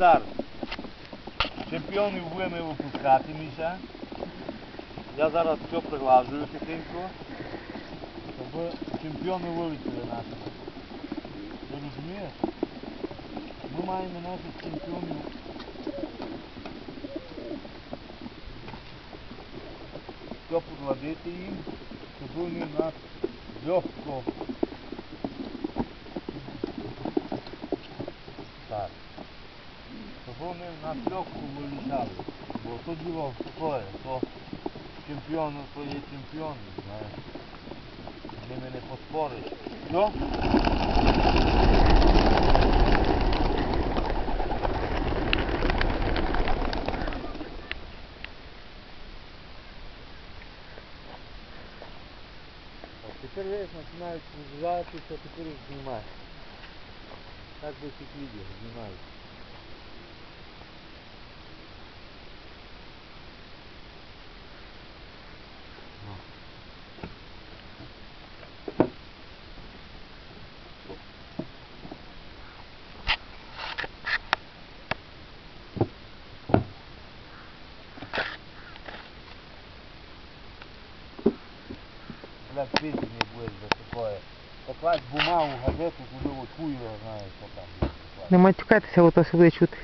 Стар. Чемпіонів будемо випускати, Міша. Я зараз все приглажую тихенько, щоб чемпіони вилетіли наші. Ти розумієш? Ми маємо наших чемпіонів. Все подладити їм, щоб вони нас легко Щоб вони нас легко вилітали. Бо то діло таке, то чемпіон, то є чемпіон, знаєш. З ними не поспориш. Все? А Тепер видиш, починають визиватися, тепер їх знімають. Так би цих Бля, песни будет за такое. Покласть бумагу, газету, туди от хуй його знає, що там. Не матюкайтеся, бо то все буде чути.